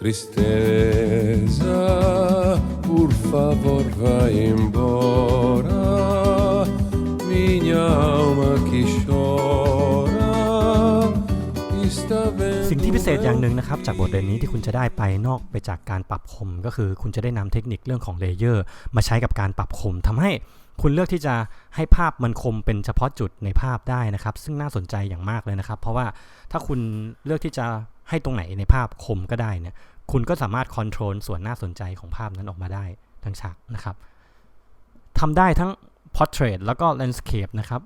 Tristeza, por favor, vai embora. Minha alma que chora está vendo. สิ่งที่พิเศษอย่างหนึ่งนะครับ จากบทเรียนนี้ที่คุณจะได้ไปนอกไปจากการปรับคม ก็คือคุณจะได้นำเทคนิคเรื่องของเลเยอร์ มาใช้กับการปรับคมทำให้ คุณเลือกที่จะให้ภาพมันคมเป็นเฉพาะจุดในภาพได้นะครับ ซึ่งน่าสนใจอย่างมากเลยนะครับ เพราะว่าถ้าคุณเลือกที่จะให้ตรงไหนในภาพคมก็ได้เนี่ยคุณก็สามารถคอนโทรลส่วนน่าสนใจของภาพนั้นออกมาได้ทั้งฉากนะครับทำได้ทั้ง Portrait แล้วก็ Landscape นะครับ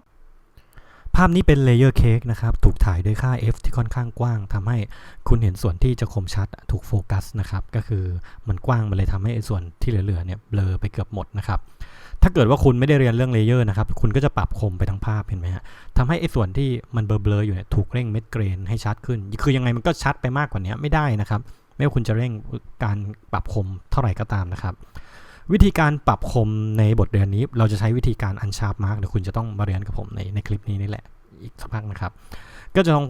ภาพนี้เป็นเลเยอร์เค้กนะครับ ถูกถ่ายด้วยค่า f ที่ค่อนข้างกว้างทำให้คุณเห็นส่วนที่จะคมชัดถูกโฟกัสนะครับ ก็คือมันกว้างมันเลยทำให้ส่วนที่เหลือๆเนี่ยเบลอไปเกือบหมดนะครับ ถ้าเกิดว่าคุณไม่ได้เรียนเรื่องเลเยอร์นะครับ คุณก็จะปรับคมไปทั้งภาพเห็นไหมฮะทำให้ไอ้ส่วนที่มันเบลอๆอยู่เนี่ยถูกเร่งเม็ดเกรนให้ชัดขึ้น คือยังไงมันก็ชัดไปมากกว่านี้ไม่ได้นะครับ ไม่ว่าคุณจะเร่งการปรับคมเท่าไหร่ก็ตามนะครับ วิธีการปรับคมในบทเรียนนี้ เราจะใช้วิธีการอันชาร์ปมาร์กเดี๋ยวคุณจะต้องมาเรียนกับผมในในคลิปนี้นี่แหละอีกสักพักนะครับ ก็จะต้อง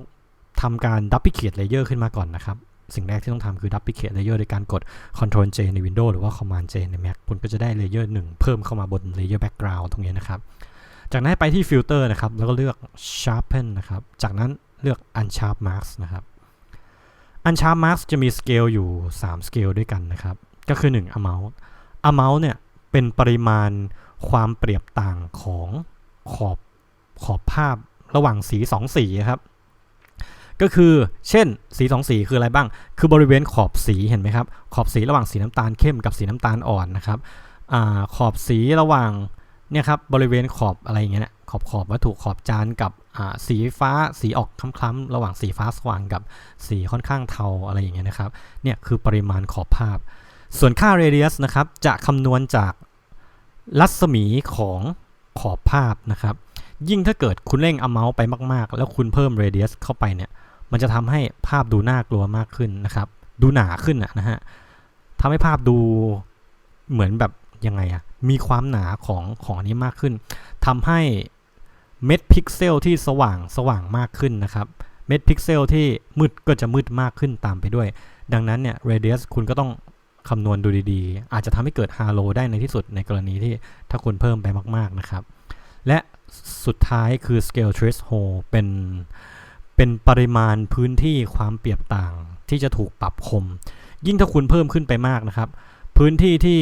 ทำการ duplicate layer ขึ้นมาก่อนนะครับ สิ่งแรกที่ต้องทำคือ duplicate layer โดยการกด Ctrl J ใน Windows หรือว่า Command J ใน Mac คุณก็จะได้ layer 1 เพิ่มเข้ามาบน layer background ตรงนี้นะครับ จากนั้นไปที่ filter นะครับ แล้วก็เลือก sharpen นะครับ จากนั้นเลือก unsharp marks นะครับ unsharp marks จะมี scale อยู่3 scale ด้วยกันนะครับ ก็คือ 1 amount amount เนี่ย เป็นปริมาณความเปรียบต่างของขอบขอบภาพระหว่างสี 2 สีครับ ก็คือเช่นสี2สีคืออะไรบ้าง คือบริเวณขอบสีเห็นไหมครับ ขอบสีระหว่างสีน้ำตาลเข้มกับสีน้ำตาลอ่อนนะครับอขอบสีระหว่างเนี่ยครับบริเวณขอบอะไรอย่างเงี้ยนะขอบขอบวัตถุขอบจานกับสีฟ้าสีออกคล้ำๆระหว่างสีฟ้าสว่างกับสีค่อนข้างเทาอะไรอย่างเงี้ยนะครับเนี่ยคือปริมาณขอบภาพ ส่วนค่า radius นะครับจะคำนวณจากรัศมีของขอบภาพนะครับยิ่งถ้าเกิดคุณเร่ง amount ไปมาก ๆ แล้วคุณเพิ่ม radius เข้าไปเนี่ย มันจะทำให้ภาพดูน่ากลัวมากขึ้นนะครับ ดูหนาขึ้นนะฮะทำให้ภาพดูเหมือนแบบยังไงอะมีความหนาของของอันนี้มากขึ้นทำให้เม็ดพิกเซลที่สว่างสว่างมากขึ้นนะครับ เม็ดพิกเซลที่มืดก็จะมืดมากขึ้นตามไปด้วย ดังนั้นเนี่ย radius คุณก็ต้องคำนวณดูดีๆ อาจจะทำให้เกิดฮาโลได้ในที่สุดในกรณีที่ถ้าคุณเพิ่มไปมากๆนะครับ และสุดท้ายคือ scale threshold เป็น เป็นปริมาณพื้นที่ความเปรียบต่างที่จะถูกปรับคม ยิ่งถ้าคุณเพิ่มขึ้นไปมากนะครับ พื้นที่ที่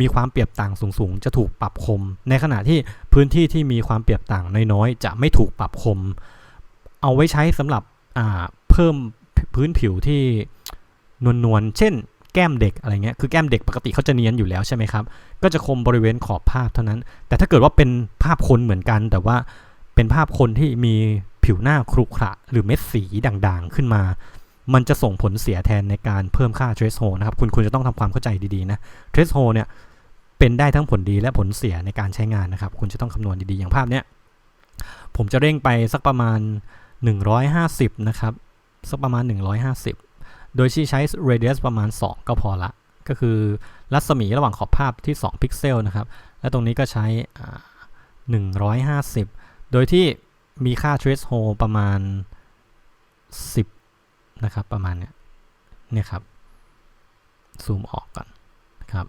มีความเปรียบต่างสูงๆ จะถูกปรับคม ในขณะที่พื้นที่ที่มีความเปรียบต่างน้อยๆ จะไม่ถูกปรับคม เอาไว้ใช้สำหรับเพิ่มพื้นผิวที่นวลๆ เช่น แก้มเด็กอะไรเงี้ย คือแก้มเด็กปกติเขาจะเนียนอยู่แล้วใช่ไหมครับ ก็จะคมบริเวณขอบภาพเท่านั้น แต่ถ้าเกิดว่าเป็นภาพคนเหมือนกัน แต่ว่าเป็นภาพคนที่มี ผิวหน้าครุขระหรือเม็ดสีด่างๆขึ้นมา มันจะส่งผลเสียแทนในการเพิ่มค่า threshold นะครับ คุณควรจะต้องทำความเข้าใจดีๆนะ threshold เนี่ยเป็นได้ทั้งผลดีและผลเสียในการใช้งานนะครับ คุณจะต้องคำนวณดีๆอย่างภาพเนี้ยผมจะเร่งไปสักประมาณ 150 นะครับ สักประมาณ 150 โดยที่ใช้ radius ประมาณ 2 ก็พอละ ก็คือรัศมีระหว่างขอบภาพที่ 2 พิกเซลนะครับ และตรงนี้ก็ใช้ 150 โดยที่ มีค่า threshold ประมาณ 10 นะครับ ประมาณเนี้ยเนี่ยครับ ซูมออกก่อนนะครับ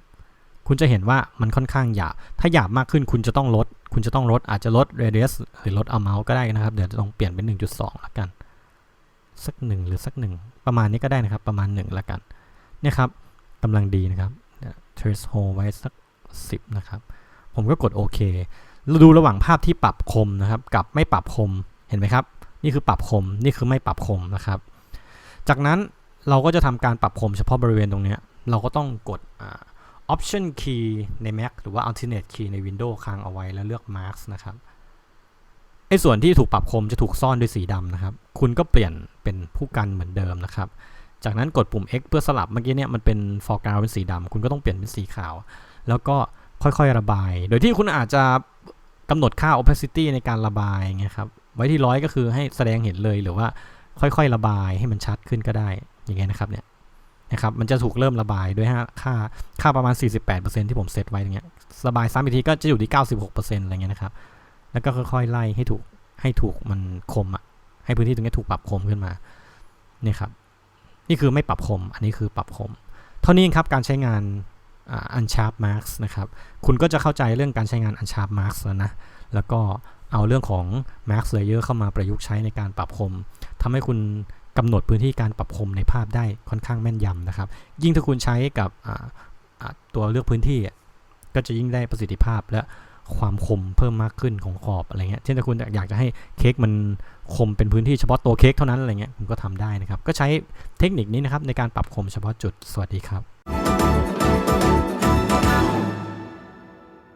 คุณจะเห็นว่ามันค่อนข้างหยาบ ถ้าหยาบมากขึ้นคุณจะต้องลด คุณจะต้องลด อาจจะลด radius หรือลด amount ก็ได้นะครับ เดี๋ยวจะต้องเปลี่ยนเป็น 1.2ละกัน สักหนึ่งหรือสักหนึ่งประมาณนี้ก็ได้นะครับ ประมาณ 1ละกัน เนี่ยครับกำลังดีนะครับ threshold ไว้สัก 10 นะครับ ผมก็กดโอเค เราดูระหว่างภาพที่ปรับคมนะครับกับไม่ปรับคมเห็นไหมครับ นี่คือปรับคมนี่คือไม่ปรับคมนะครับ จากนั้นเราก็จะทำการปรับคมเฉพาะบริเวณตรงนี้ เราก็ต้องกด option key ใน Mac หรือว่า alternate key ใน Windows ค้างเอาไว้แล้วเลือก Mark นะครับไอ้ส่วนที่ถูกปรับคมจะถูกซ่อนด้วยสีดำนะครับ คุณก็เปลี่ยนเป็นผู้กันเหมือนเดิมนะครับ จากนั้นกดปุ่ม X เพื่อสลับเมื่อกี้เนี่ยมันเป็น foreground เป็นสีดำคุณก็ต้องเปลี่ยนเป็นสีขาว แล้วก็ ค่อยๆระบาย โดยที่คุณอาจจะกำหนดค่า opacity ในการระบายเงี้ยครับไว้ที่ร้อยก็คือให้แสดงเห็นเลยหรือว่าค่อยๆระบายให้มันชัดขึ้นก็ได้ อย่างเงี้ยนะครับเนี่ยนะครับมันจะถูกเริ่มระบายด้วยค่าค่าประมาณ 48%ที่ผมเซตไว้อย่างเงี้ยระบายซ้ำอีกทีก็จะอยู่ที่ 96%อะไรเงี้ยนะครับแล้วก็ค่อยๆไล่ให้ถูกให้ถูกมันคมอะให้พื้นที่ตรงนี้ถูกปรับคมขึ้นมาเนี่ยครับนี่คือไม่ปรับคม อันนี้คือปรับคม เท่านี้เองครับการใช้งาน unsharp marks นะครับ คุณก็จะเข้าใจเรื่องการใช้งาน unsharp marks แล้วนะ แล้วก็เอาเรื่องของ mask layer เข้ามาประยุกต์ใช้ในการปรับคมทำให้คุณกำหนดพื้นที่การปรับคมในภาพได้ค่อนข้างแม่นยำนะครับ ยิ่งถ้าคุณใช้กับตัวเลือกพื้นที่ ก็จะยิ่งได้ประสิทธิภาพและความคมเพิ่มมากขึ้นของขอบอะไรเงี้ย เช่นถ้าคุณอยากจะให้เค้กมันคมเป็นพื้นที่เฉพาะตัวเค้กเท่านั้นอะไรเงี้ยคุณก็ทำได้นะครับ ก็ใช้เทคนิคนี้นะครับในการปรับคมเฉพาะจุด สวัสดีครับ